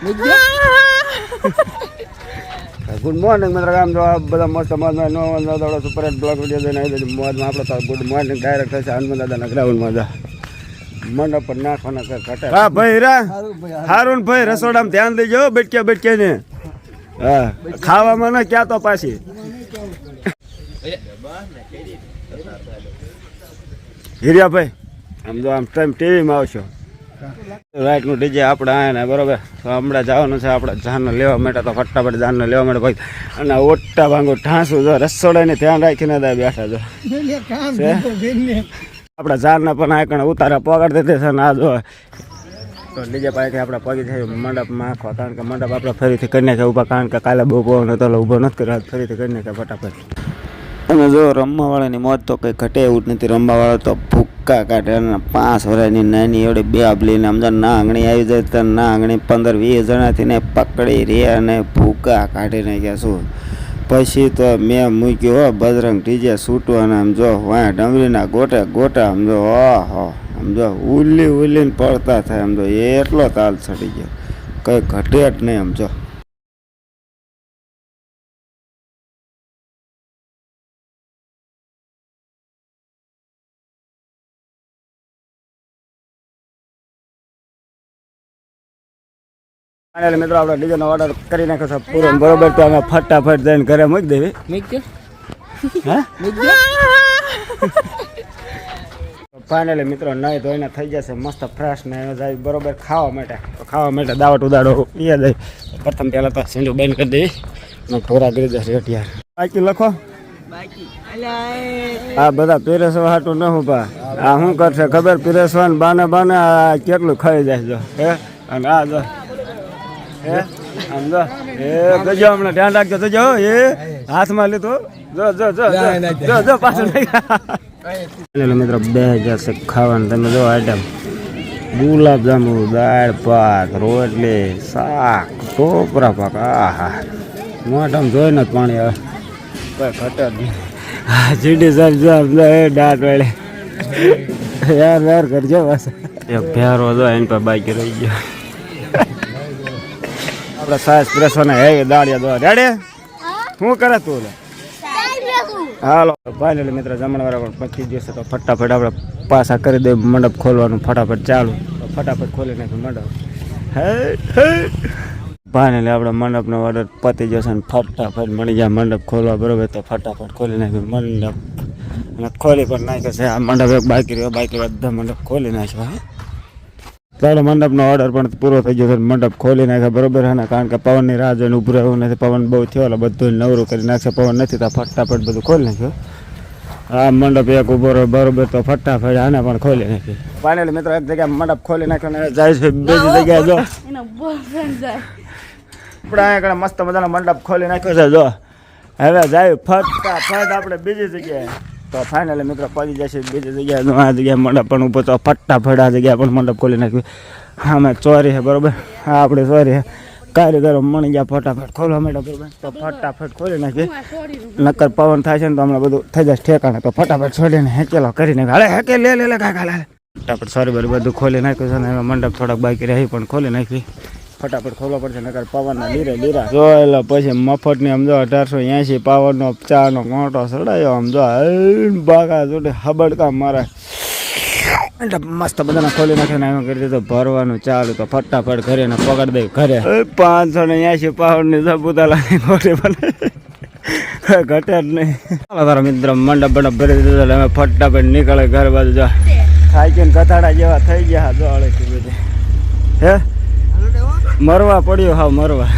Good morning મિત્ર આમ જો બધા મસ્ત મજા નો દાદા સુપર હિટ બ્લોગ વીડિયો જોઈને આવી જજો મોજમાં આપણે તો ગુડ મોર્નિંગ ડાયરેક્ટ થશે. હનુમાન દાદાના ગ્રાઉન્ડમાં જા. મંડપ પર નાખવાના કર ઘટે હા ભાઈ રા. હારું ભાઈ રસોડામાં ધ્યાન દેજો બેટકે બેટકે ને હા ખાવામાં ના ક્યાં તો પાછી. હિરિયાભાઈ આમ જો આમ ટાઈમ ટીવીમાં આવશો. રાઈટનું ડીજે આપણે આયા ને બરોબર? હમણાં જવાનું છે આપણે જાનને લેવા માટે તો ફટાફટ જાનને લેવા માટે ભાઈ. અને ઓટા ભાંગો ઠાંસું જો રસોડાને ધ્યાન રાખીને દા બેઠા જો આપણા જાનને પણ આ કણે ઉતારા પગાડ દેતે છે ને આ જો. તો ડીજે પાસેથી આપણે પગી મંડપ મંડપમાં આખો કારણ કે મંડપ આપણે ફરીથી કરી નાખ્યા ઊભા કારણ કે કાલે બહુ પવન હતો એટલે ઊભો નથી કર્યો ફરીથી કરી નાખ્યા ફટાફટ. અને જો રમવાવાળાની મોત તો કંઈ ઘટે એવું જ નથી. રમવાવાળો તો ભૂક્કા કાઢે અને પાંચ વર્ષની નાની એવડી બે આબલીને સમજા ના આંગણી આવી જાય તો ના આંગણી પંદર વીસ જણાથી ને પકડી રે અને ભૂક્કા કાઢી નાખ્યા શું? પછી તો મેં મૂક્યો, હો, બજરંગ ટીજે છૂટું આમ જો વાંય ડમરીના ગોટે ગોટા આમ જો, હો આમ જો ઉલી ઉલીને પડતા થાય, આમ જો એટલો તાલ ચડી ગયો. કંઈ ઘટે જ નહીં આમ જો. ફાઇનલી મિત્રો આપણે ડીજેનો ઓર્ડર કરી નાખ્યો છે પૂરો. બરોબર તો અમે ફટાફટ જઈને ઘરે મૂકી દેવી. ફાઇનલી મિત્રો નહીં ધોઈને થઈ જશે. મસ્ત ફ્રેશ ને જાય બરોબર ખાવા માટે. તો ખાવા માટે દાવટ ઉદાડો એ જાય પ્રથમ પહેલાં તો સિંધુ બંધ કરી દેવી. અને ઢોરા કરી દેશે અઢિયાર બાકી લખો. આ બધા પીરેસવા હાટું ન હું પા આ શું કરશે ખબર? પીરસવાનું બાને બાને આ કેટલું ખાઈ જાય જો. હે? અને આ જો. હે? આમ જો એ જજો હમણાં ધ્યાન રાખજો. જજો એ હાથમાં લીધો જો જો જો જો, જો જો પાછું મિત્રો બે હજાર છે ખાવાનું તમે જો આઈટમ ગુલાબ જાંબુ દાળ ભાત રોટલી શાક ટોપરા પાક આહા. મોઢામાં જોઈને જ પાણી આવે કોઈ ઘટે જ હા જીડી સાહેબ જો આમ જો એ દાંત વળે. યાર યાર કરજો બસ એક ભેરો જો એની પર બાઈક રહી ગયો. આપણે સાસ પ્રેસોને હે દાળિયા દો. રેડે શું કરે તું? હાલો. ફાઇનલી મિત્ર જમણવાળા પણ પચી દિવસે તો ફટાફટ આપણે પાછા કરી દઈએ મંડપ ખોલવાનું ફટાફટ ચાલુ. ફટાફટ ખોલી નાખ્યું મંડપ. હે હે. ફાઇનલી આપણે મંડપનો ઓર્ડર પતી જશે ને ફટાફટ મળી જાય મંડપ ખોલવા બરોબર? તો ફટાફટ ખોલી નાખ્યું મંડપ. અને ખોલી પણ નાખ્યો છે. આ મંડપ એક બાકી રહ્યો બાકી બધા મંડપ ખોલી નાખ્યો. હા તારો મંડપનો ઓર્ડર પણ પૂરો થઈ ગયો છે મંડપ ખોલી નાખ્યા બરોબર હે કારણ કે પવનની રાહ જોઈને ઉભું રહેવું નથી. પવન બહુ થયો એટલે બધું નવરું કરી નાખશે પવન નથી તો ફટાફટ બધું ખોલી નાખ્યો. આ મંડપ એક ઊભો રહ્યો. બરોબર તો ફટાફટ આને પણ ખોલી નાખી ફાઇનલી મિત્રો એક જગ્યાએ મંડપ ખોલી નાખ્યો ને જાય છે. બીજી જગ્યાએ જો. આપણે અહીંયા મસ્ત મજાનો મંડપ ખોલી નાખ્યો છે. જો. હવે જાય ફટાફટ આપણે બીજી જગ્યાએ. તો ફાઇનલી મિત્રો પડી જશે બીજી જગ્યાએ. આ જગ્યાએ મંડપ પણ ઊભો તો ફટાફટ આ જગ્યાએ પણ મંડપ ખોલી નાખ્યું. હા મેં ચોરી છે બરોબર? હા, આપણે ચોરી છે કારીગરો મણી ગયા ફટાફટ. ખોલવા માટે બરોબર તો ફટાફટ ખોલી નાખીએ નક્કર પવન થાય છે ને તો હમણાં બધું થઈ જશે ઠેકાણે. તો ફટાફટ છોડીને હેકેલો કરીને હાલે, હેકે, લે લે લે, કાકા લે ફટાફટ સોરી બરાબર બધું ખોલી નાખ્યું છે ને મંડપ થોડાક બાકી રહી પણ ખોલી નાખી ફટાફટ ખોલવા પડશે નકર પવનના લીરે લીરા. જો એટલે પછી મફતની આમ જો અઢારસો એંશી પાવરનો ચાનો કોંટો સડાયો આમ જો હૈન બાગા જોડે હબડકા મારે. એટલે મસ્ત બધાને ખોલી નાખીને એમ કરી દીધું ભરવાનું ચાલુ તો ફટાફટ ઘરે ને પકડ દઈ ઘરે. પાંચસો ને એંશી પાવરની સબુતાલાની ખોટી બને. ઘટે જ નહીં. ચાલો તારા મિત્ર મંડપ મંડપ ભરી દીધો એટલે અમે ફટાફટ નીકળે ઘર બાજુ જો. ને કથાડા જેવા થઈ ગયા બધી. હે? મરવા પડ્યો હા મરવા.